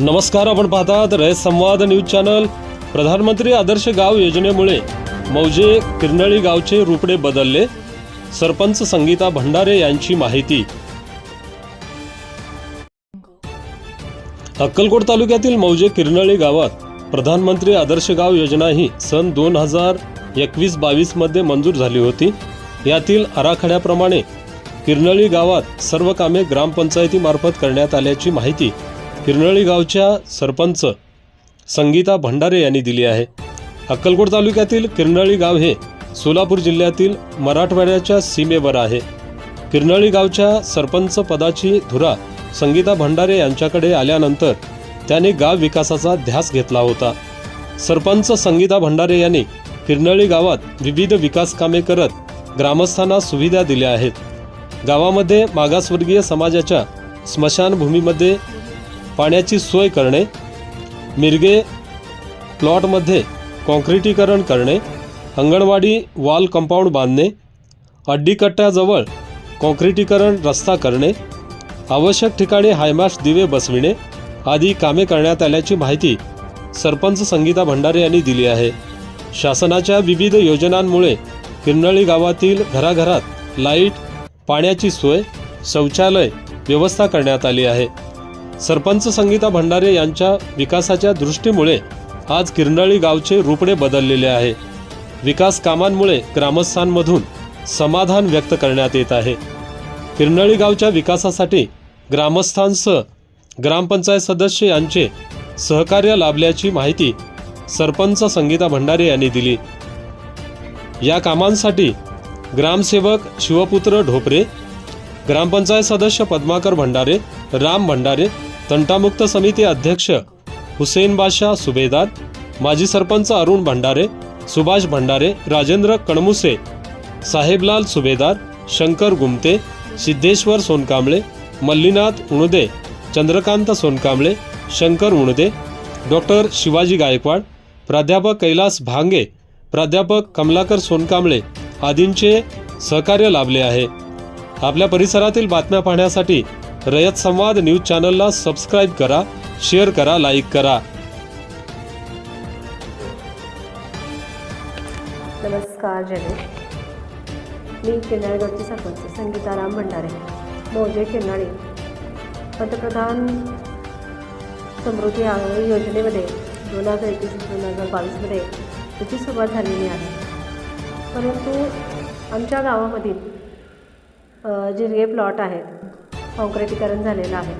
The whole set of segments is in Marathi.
नमस्कार आपण पाहतात रयत संवाद न्यूज चॅनल. प्रधानमंत्री आदर्श गाव योजनेमुळे मौजे किरनळी गावचे रुपडे बदलले. सरपंच संगीता भंडारे यांची माहिती. अक्कलकोट तालुक्यातील मौजे किरनळी गावात प्रधानमंत्री आदर्श गाव योजना ही सन दोन हजार एकवीस बावीसमध्ये मंजूर झाली होती. यातील आराखड्याप्रमाणे किरनळी गावात सर्व कामे ग्रामपंचायतीमार्फत करण्यात आल्याची माहिती किरनळी गावच्या सरपंच संगीता भंडारे यांनी दिली आहे. अक्कलकोट तालुक्यातील किरनळी गाव हे सोलापूर जिल्ह्यातील मराठवाड्याच्या सीमेवर आहे. किरनळी गावच्या सरपंच पदाची धुरा संगीता भंडारे यांच्याकडे आल्यानंतर त्याने गाव विकासाचा ध्यास घेतला होता. सरपंच संगीता भंडारे यांनी किरनळी गावात विविध विकास कामे करत ग्रामस्थांना सुविधा दिल्या आहेत. गावामध्ये मागासवर्गीय समाजाच्या स्मशानभूमीमध्ये पाण्याची सोय करणे मिरगे प्लॉटमध्ये कॉन्क्रिटीकरण करणे अंगणवाडी वॉल कंपाऊंड बांधणे अड्डीकट्ट्याजवळ कॉन्क्रिटीकरण रस्ता करणे आवश्यक ठिकाणी हायमास्ट दिवे बसविणे आदी कामे करण्यात आल्याची माहिती सरपंच संगीता भंडारे यांनी दिली आहे. शासनाच्या विविध योजनांमुळे किरनळी गावातील घराघरात लाइट पाण्याची सोय शौचालय व्यवस्था करण्यात आली आहे. सरपंच संगीता भंडारे यांच्या विकासाच्या दृष्टीमुळे आज किरनळी गावचे रूपडे बदललेले आहे. विकास कामांमुळे ग्रामस्थांमधून समाधान व्यक्त करण्यात येत आहे. किरनळी गावच्या विकासासाठी ग्रामस्थांसह ग्रामपंचायत सदस्य यांचे सहकार्य लाभल्याची माहिती सरपंच संगीता भंडारे यांनी दिली. या कामांसाठी ग्रामसेवक शिवपुत्र ढोपरे ग्रामपंचायत सदस्य पद्माकर भंडारे राम भंडारे तंटामुक्त समिती अध्यक्ष हुसेन बादशाह सुभेदार माजी सरपंच अरुण भंडारे सुभाष भंडारे राजेंद्र कणमुसे साहेबलाल सुभेदार शंकर गुमते सिद्धेश्वर सोनकांबळे मल्लीनाथ उणुदे चंद्रकांत सोनकांबळे शंकर उणुदे डॉक्टर शिवाजी गायकवाड प्राध्यापक कैलास भांगे प्राध्यापक कमलाकर सोनकांबळे आदींचे सहकार्य लाभले आहे. आपल्या परिसरातील बातम्या पाहण्यासाठी रयत संवाद न्यूज चॅनलला सबस्क्राईब करा शेअर करा लाईक करा. नमस्कार जने मी किनाळगडची सरपंच संगीताराम भंडारे. मोजे किनाळी पंतप्रधान समृद्धी आ- योजनेमध्ये दोन हजार एकवीस दोन हजार बावीसमध्ये त्याची सुरुवात झालेली आहे. परंतु आमच्या गावामधील जे रे प्लॉट आहेत कॉन्क्रिटीकरण झालेलं आहे.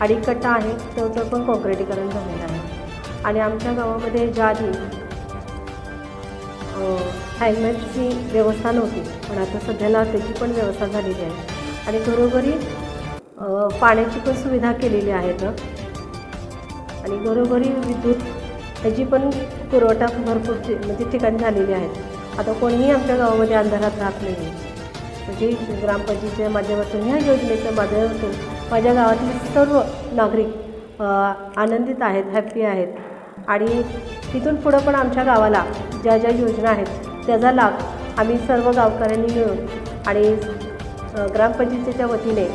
अडीकट्टा आहे त्याचं पण कॉन्क्रिटीकरण झालेलं आहे. आणि आमच्या गावामध्ये ज्या आधी हँगमॅनची व्यवस्था नव्हती पण आता सध्याला त्याची पण व्यवस्था झालेली आहे. आणि घरोघरी पाण्याची पण सुविधा केलेली आहे तर. आणि घरोघरी विद्युत ह्याची पण पुरवठा भरपूर म्हणजे ठिकाणी झालेली आहे. आता कोणीही आमच्या गावामध्ये अंधारात राहत नाही. म्हणजे जी ग्रामपंचायतीच्या माध्यमातून ह्या योजनेच्या माध्यमातून माझ्या गावातील सर्व नागरिक आनंदित आहेत हॅप्पी आहेत. आणि तिथून पुढं पण आमच्या गावाला ज्या ज्या योजना आहेत त्याचा लाभ आम्ही सर्व गावकऱ्यांनी मिळून आणि ग्रामपंचायतीच्या वतीने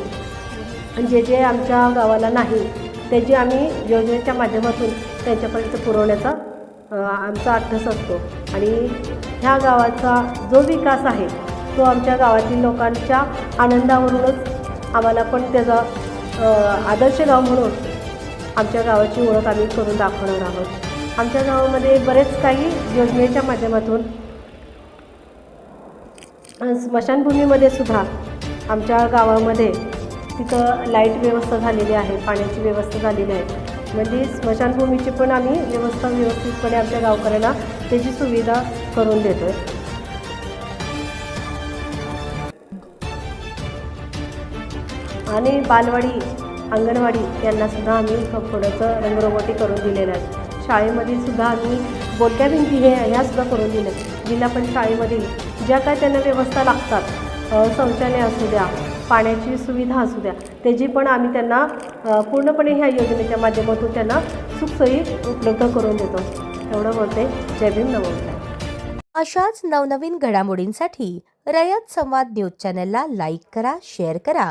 जे जे आमच्या गावाला नाही त्याची आम्ही योजनेच्या माध्यमातून त्यांच्यापर्यंत पुरवण्याचा आमचा अभ्यास असतो. आणि ह्या गावाचा जो विकास आहे तो आमच्या गावातील लोकांच्या आनंदावरूनच आम्हाला पण त्याचा आदर्श गाव म्हणून आमच्या गावाची ओळख आम्ही करून दाखवणार आहोत. आमच्या गावामध्ये बरेच काही योजनेच्या माध्यमातून स्मशानभूमीमध्ये सुद्धा आमच्या गावामध्ये तिथं लाइट व्यवस्था झालेली आहे पाण्याची व्यवस्था झालेली आहे. म्हणजे स्मशानभूमीची पण आम्ही व्यवस्था व्यवस्थितपणे आमच्या गावकऱ्यांना त्याची सुविधा करून देतो आहे आणि बालवाडी अंगणवाडी यांनासुद्धा आम्ही थोडंसं रंगरोगोटी करून दिलेलं आहे. शाळेमध्ये सुद्धा आम्ही बोलक्या भिंती हे ह्यासुद्धा करून दिल्या जिल्हा पण शाळेमधील ज्या काय त्यांना व्यवस्था लागतात शौचालय असू द्या पाण्याची सुविधा असू द्या त्याची पण आम्ही त्यांना पूर्णपणे ह्या योजनेच्या माध्यमातून त्यांना सुखसोयी उपलब्ध करून देतो. एवढं बोलते. जय भीम. नमोकार अशाच नवनवीन घडामोडींसाठी रयत संवाद न्यूज चॅनलला लाईक करा शेअर करा